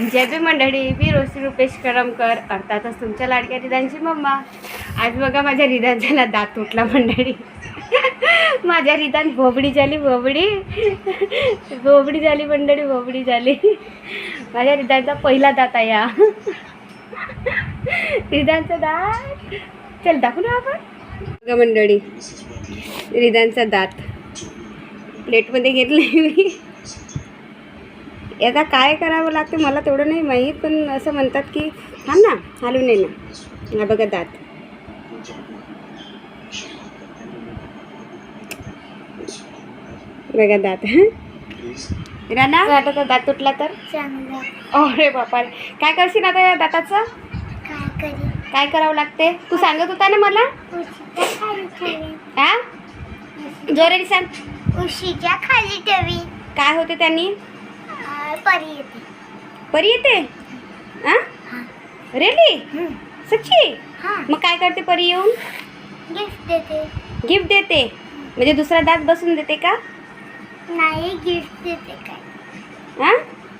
जय बी मंडळी मी रोशी रुपेश करमकर. अर्थातच तुमच्या लाडक्या रिदांची मम्मा. आज बघा माझ्या रिदांच्याला दात तुटला मंडळी. माझ्या रिदान भोबडी झाली भोबडी. भोबडी झाली मंडळी भोबडी झाली. माझ्या रिदानचा पहिला दात आहे या रिदानचा दात. चल दाखवू ना आपण. बघा मंडळी रिदानचा दात. प्लेटमध्ये घेतलं मी. याचा काय करावं लागते मला तेवढं नाही माहीत पण असं म्हणतात की थांब ना हालून ये ना. हा बघा दात. बघा दात राना आता तर दात तुटला तर? अरे बापा काय करशील आता या दाताचं? काय करी काय करावं लागते? तू सांगत होता ना मला? हा? जोराने सांग. उशीच्या खाली ठेवी काय होते त्यांनी? परी येते. परी येते? रेली सच्ची? हा. मग काय करते परी येऊन? गिफ्ट देते. गिफ्ट देते. म्हणजे दुसरा दात बसून देते का? नाही गिफ्ट देते काय. हा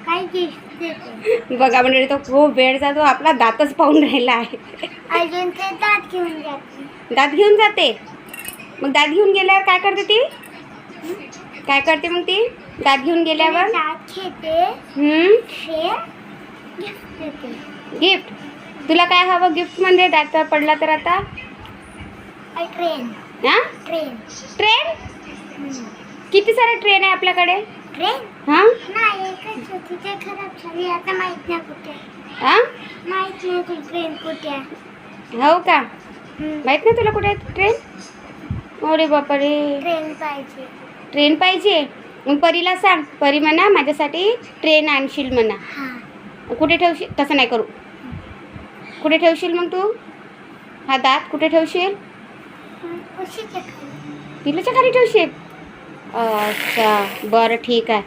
काय गिफ्ट देते? बघा म्हणजे तो खूप वेळ जातो. आपला दातच पाहून राहिला आहे. अजून ते दात घेऊन जाते. दात घेऊन जाते. मग दात घेऊन गेल्यावर काय करते ती? काय करते मग ती? दात घेऊन गेल्यावर? गिफ्ट तुला काय हवं गिफ्ट म्हणजे? दात पडला तर आता? ट्रेन हा? ट्रेन ट्रेन किती सारे ट्रेन आहे आपल्याकडे? ट्रेन हा? खराब झाली. आता माहीत नाही कुठे. हा? माहीत नाही ट्रेन कुठे हो का. माहीत नाही तुला कुठे ट्रेन अरे बापा रे ट्रेन पाहिजे. ट्रेन पाहिजे? मग परीला सांग. परी म्हणा माझ्यासाठी ट्रेन आणशील म्हणा. हा. कुठे ठेवशील? तसं नाही करू. कुठे ठेवशील मग तू? हा दात कुठे ठेवशील? उशीच्या खाली. पिलूच्या खाली ठेवशील? अच्छा बरं ठीक आहे.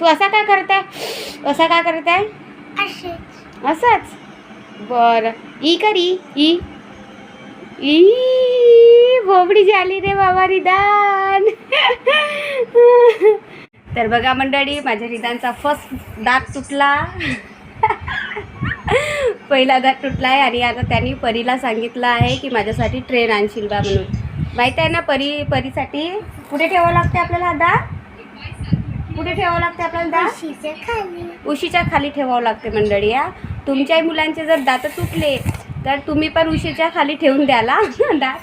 तू असा काय करत आहे असा काय करत आहे असेच. असंच? बरं. ई करी ई ई. बोबडी झाली रे बाबा रिदान तर बघा मंडळी माझ्या रिदानचा फर्स्ट दात तुटला. पहिला दात तुटला आहे आणि आता त्यांनी परीला सांगितलं आहे की माझ्यासाठी ट्रेन आणशील बा म्हणून. माहीत आहे ना परी परीसाठी? कुठे ठेवावं लागते आपल्याला दात? कुठे ठेवावं लागते आपल्याला दात? उशीच्या खाली. उशीच्या खाली ठेवावं लागते मंडळी या तुमच्याही मुलांचे जर दात तुटले तर तुम्ही पण उशीच्या खाली ठेवून द्याला दात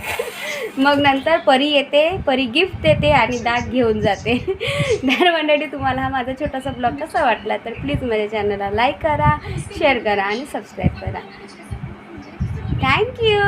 मग नंतर परी येते परी गिफ्ट देते आणि दाग घेऊन जाते. तर मंडळी तुम्हाला हा माझा छोटासा ब्लॉग कसा वाटला तर प्लीज माझ्या चॅनलला लाईक करा शेअर करा आणि सबस्क्राईब करा. थँक्यू